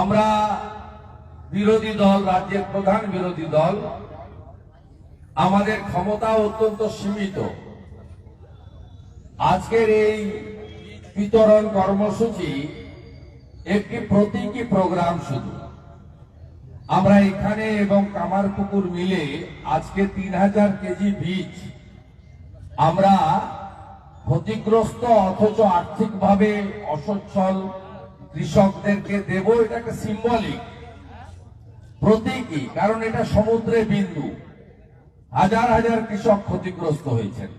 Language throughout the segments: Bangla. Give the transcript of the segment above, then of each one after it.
আমরা বিরোধী দল, রাজ্যের প্রধান বিরোধী দল, আমাদের ক্ষমতা অত্যন্ত সীমিত। আজকের এই বিতরণ কর্মসূচি একটি প্রতীকী প্রোগ্রাম শুধু। আমরা এখানে এবং কামারপুকুর মিলে আজকে তিন হাজার কেজি বীজ আমরা ক্ষতিগ্রস্ত অথচ আর্থিকভাবে অসচ্ছল কৃষকদেরকে দেব এটাকে সিম্বলিক প্রতীকী, কারণ এটা সমুদ্রে বিন্দু। হাজার হাজার কৃষক ক্ষতিগ্রস্ত হয়েছেন।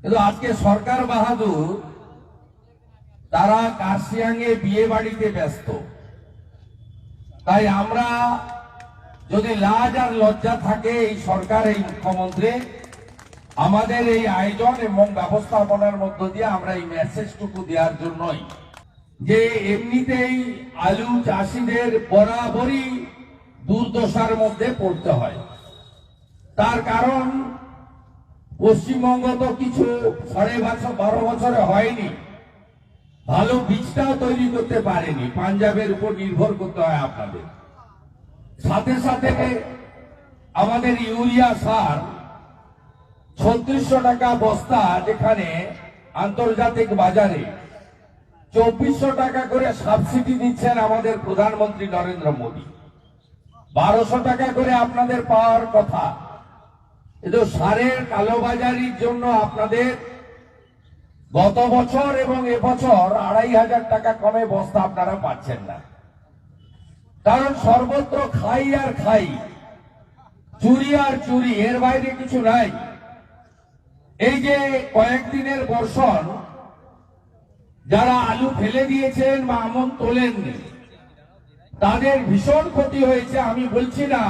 কিন্তু আজকে সরকার বাহাদুর, তারা কার্শিয়াঙ্গে বিয়ে বাড়িতে ব্যস্ত। তাই আমরা যদি লাজ আর লজ্জা থাকে এই সরকার এই মুখ্যমন্ত্রী, আমাদের এই আয়োজন এবং ব্যবস্থাপনার মধ্য দিয়ে আমরা এই মেসেজটুকু দেওয়ার জন্যই যে এমনিতেই আলু চাষিদের বরাবরই দুর্দশার মধ্যে পড়তে হয়। তার কারণ, পশ্চিমবঙ্গ তো কিছু সাড়ে বছর বারো বছরে হয়নি। ভালো বীজটাও তৈরি করতে পারেনি। পাঞ্জাবের উপর নির্ভর করতে হয় আপনাদের। সাথে সাথে আমাদের ইউরিয়া সার ছত্রিশশো টাকা বস্তা যেখানে আন্তর্জাতিক বাজারে চব্বিশশো টাকা করে সাবসিডি দিচ্ছেন আমাদের প্রধানমন্ত্রী নরেন্দ্র মোদী। বারোশো টাকা করে আপনাদের পাওয়ার কথা। কিন্তু সারের কালোবাজারির জন্য আপনাদের গত বছর এবং এবছর আড়াই হাজার টাকা কমে বস্তা আপনারা পাচ্ছেন না। কারণ সর্বত্র খাই আর খাই, চুরি আর চুরি, এর বাইরে কিছু নাই। এই যে কয়েকদিনের বর্ষণ যারা আলু ফেলে দিয়েছেন বা আমন তোলেননি, তাদের ভীষণ ক্ষতি হয়েছে। আমি বলছি না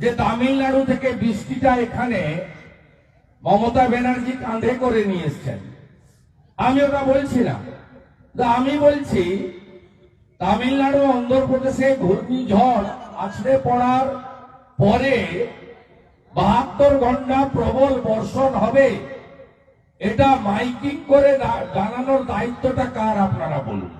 যে তামিলনাড়ু থেকে বৃষ্টিটা এখানে মমতা ব্যানার্জি কাঁধে করে নিয়ে এসছেন। আমি ওটা বলছি না। আমি বলছি, তামিলনাড়ু অন্ধ্রপ্রদেশে ঘূর্ণিঝড় আছড়ে পড়ার পরে বাহাত্তর ঘণ্টা প্রবল বর্ষণ হবে। এটা মাইকিং করে জানানোর দায়িত্বটা কার আপনারা বলুন।